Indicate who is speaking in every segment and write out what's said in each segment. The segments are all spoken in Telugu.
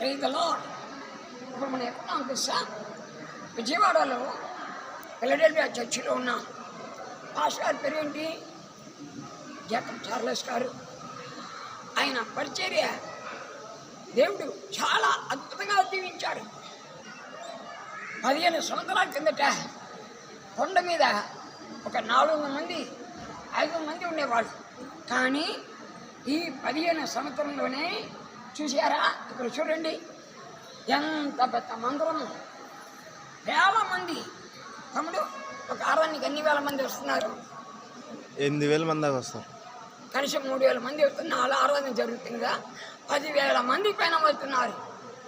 Speaker 1: రైతులో ఇప్పుడు మనం ఎక్కడున్నాం తెలుసా విజయవాడలో ఫిలడెల్ఫియా చర్చిలో ఉన్నాం పాస్టర్ గారి పేరేంటి? జేకబ్ చార్లెస్ గారు. ఆయన పరిచర్య దేవుడు చాలా అద్భుతంగా దీవించాడు పదిహేను సంవత్సరాల కిందట కొండ మీద ఒక నాలుగు వందల మంది ఐదు మంది ఉండేవాళ్ళు. కానీ ఈ పదిహేను సంవత్సరంలోనే చూసారా ఇక్కడ చూడండి. ఎంత పెద్ద మందిరము వేల మంది. తమ్ముడు ఒక ఆరానికి ఎన్ని వేల మంది వస్తున్నారు?
Speaker 2: ఎనిమిది వేల మంది దాకా వస్తారు.
Speaker 1: కనీసం మూడు వేల మంది వస్తున్న అలా ఆరాధన జరుగుతుందిగా. పదివేల మంది పైన వస్తున్నారు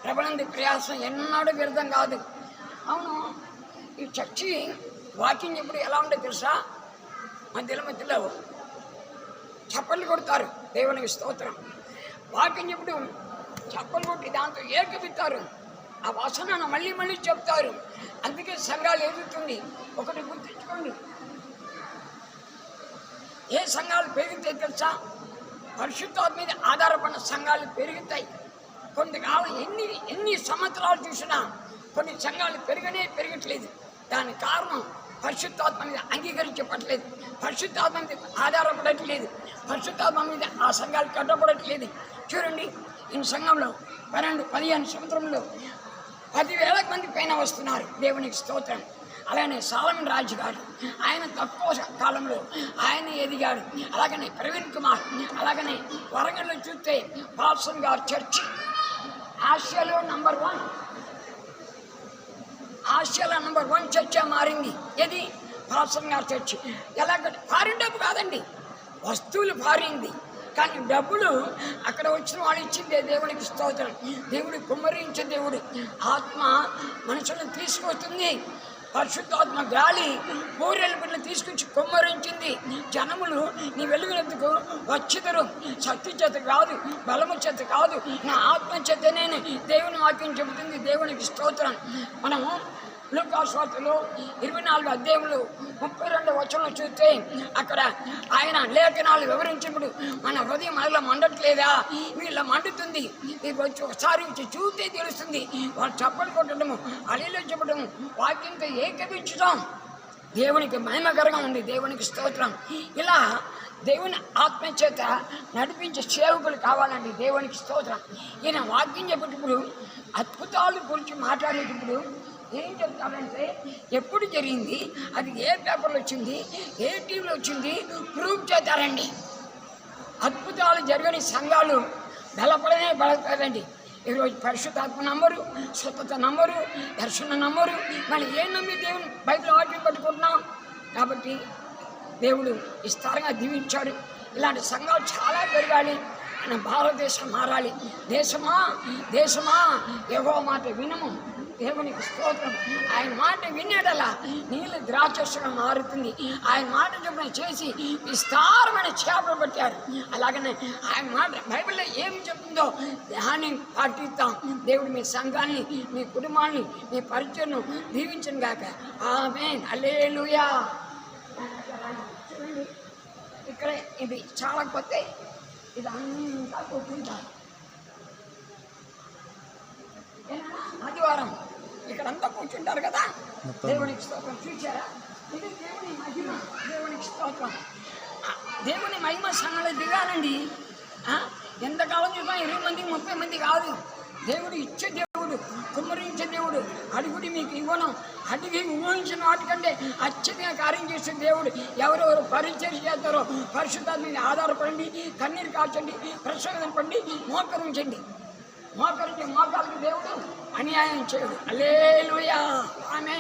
Speaker 1: ప్రబలంది ప్రయాసం ఎన్నడూ వ్యర్థం కాదు. అవును ఈ చర్చి వాకింగ్ ఎప్పుడు ఎలా ఉంటుందో తెలుసా? మధ్యలో మధ్యలో చప్పట్లు కొడతారు. దేవునికి స్తోత్రం. వాకింగ్ చెప్పడం. చెప్పలు కొట్టి దాంతో ఏకపిస్తారు ఆ వసనాన్ని మళ్ళీ మళ్ళీ చెప్తారు. అందుకే సంఘాలు ఎదుగుతుంది. ఒకటి గుర్తుంచుకోండి. ఏ సంఘాలు పెరిగితే తెలుసా? పరిశుద్ధాల మీద ఆధారపడిన సంఘాలు పెరుగుతాయి. కొన్ని కావాలి ఎన్ని ఎన్ని సంవత్సరాలు చూసినా కొన్ని సంఘాలు పెరగనే పెరగట్లేదు. దానికి కారణం పరిశుద్ధాత్మ మీద అంగీకరించబడట్లేదు. పరిశుద్ధాత్మ మీద ఆధారపడట్లేదు. పరిశుద్ధాత్మ మీద ఆ సంఘాలు కట్టబడట్లేదు. చూడండి ఈ సంఘంలో పన్నెండు పదిహేను సంవత్సరంలో పదివేల మంది పైన వస్తున్నారు. దేవునికి స్తోత్రం. అలానే సాలమన్ రాజు గారు ఆయన తక్కువ కాలంలో ఆయన ఎదిగాడు. అలాగనే ప్రవీణ్ కుమార్ అలాగనే వరంగల్లో చూస్తే పాల్సన్ గారు చర్చి. ఆసియాలో నంబర్ వన్. ఆసియాలో నంబర్ వన్ చర్చ మారింది. ఏది? పాల్సన్ గారి చర్చి. ఎలాగంటే ఫారిన్ డబ్బు కాదండి. వస్తువులు ఫారింది కానీ డబ్బులు అక్కడ వచ్చిన వాళ్ళు ఇచ్చిందే దేవునికి స్తోత్రం. దేవుడు కుమ్మరించే దేవుడు. ఆత్మ మనుషులను తీసుకొస్తుంది. పరిశుద్ధాత్మ గాలి బూరెల బిడ్డలు తీసుకొచ్చి కుమ్మరించింది. జనములు నీ వెలుగునందుకు వచ్చిదరు. శక్తి చేత కాదు బలము చేత కాదు. నా ఆత్మ చేతనే దేవుని వాక్యం చెబుతుంది. దేవునికి స్తోత్రం. మనము లూకాస్వార్తలో ఇరవై నాలుగు అధ్యాయంలో ముప్పై రెండు వచనం చూస్తే అక్కడ ఆయన లేఖనాలు వివరించినప్పుడు మన హృదయం అలా మండట్లేదా? వీళ్ళ మండుతుంది. వచ్చి ఒకసారి వచ్చి చూస్తే తెలుస్తుంది. వాళ్ళు చప్పలు కొట్టడము అలీలో చెప్పడము వాక్యంతో ఏకపించడం దేవునికి మహిమకరంగా ఉంది. దేవునికి స్తోత్రం. ఇలా దేవుని ఆత్మ చేత నడిపించే సేవకులు కావాలండి దేవునికి స్తోత్రం. ఈయన వాక్యం చెప్పేటప్పుడు అద్భుతాలు గురించి మాట్లాడేటప్పుడు ఏం చెప్తానంటే ఎప్పుడు జరిగింది? అది ఏ పేపర్లో వచ్చింది? ఏ టీవీలో వచ్చింది? ప్రూవ్ చేస్తారండి అద్భుతాలు జరగని సంఘాలు బలపడనే బలపడండి ఈరోజు పరిశుద్ధాత్మ నంబరు స్వతత నంబరు దర్శన నంబరు మనం ఏం నమ్మి దేవుని బైబిల్ ఆటలు పట్టుకుంటున్నాం? కాబట్టి దేవుడు విస్తారంగా దీవించాడు. ఇలాంటి సంఘాలు చాలా పెరగాలి. మన భారతదేశం మారాలి. దేశమా? దేశమా? ఏవో మాట వినము. దేవునికి స్తోత్రం. ఆయన మాట వినేటలా నీళ్ళు ద్రాక్షగా మారుతుంది. ఆయన మాట చెప్పిన చేసి విస్తారమైన చేపలు పట్టారు. అలాగనే ఆయన మాట బైబిల్లో ఏం చెప్తుందో దాన్ని పాటిస్తాం దేవుడు మీ సంఘాన్ని మీ కుటుంబాన్ని మీ పరిచయను దీవించను గాక. ఆమె అలేలుయా ఇక్కడ ఇది చాలా కొత్త. ఇది అంతా కొట్టుకుంటారు కూర్చుంటారు కదా. దేవునికి స్తోత్రం. చూచారా ఇది దేవుని మహిమ దేవునికి స్తోత్రం. దేవుని మహిమ సంఘాలు దిగాలండి. ఎంతకాలం చూద్దాం ఇరవై మంది ముప్పై మంది కాదు. దేవుడు ఇచ్చే దేవుడు కుమ్మరించే దేవుడు అడుగుడి మీకు ఇవ్వను. అడిగి ఊహించిన వాటికంటే అత్యధికంగా కార్యం చేసే దేవుడు ఎవరెవరు పరిచయం చేస్తారో పరిశుద్ధాత్మ మీద ఆధారపడండి కన్నీరు కాల్చండి ప్రసవింపండి మోకరించండి. మోకరికి మోకాలకు దేవుడు అన్యాయం చేయడు. అలేలుయా ఆమె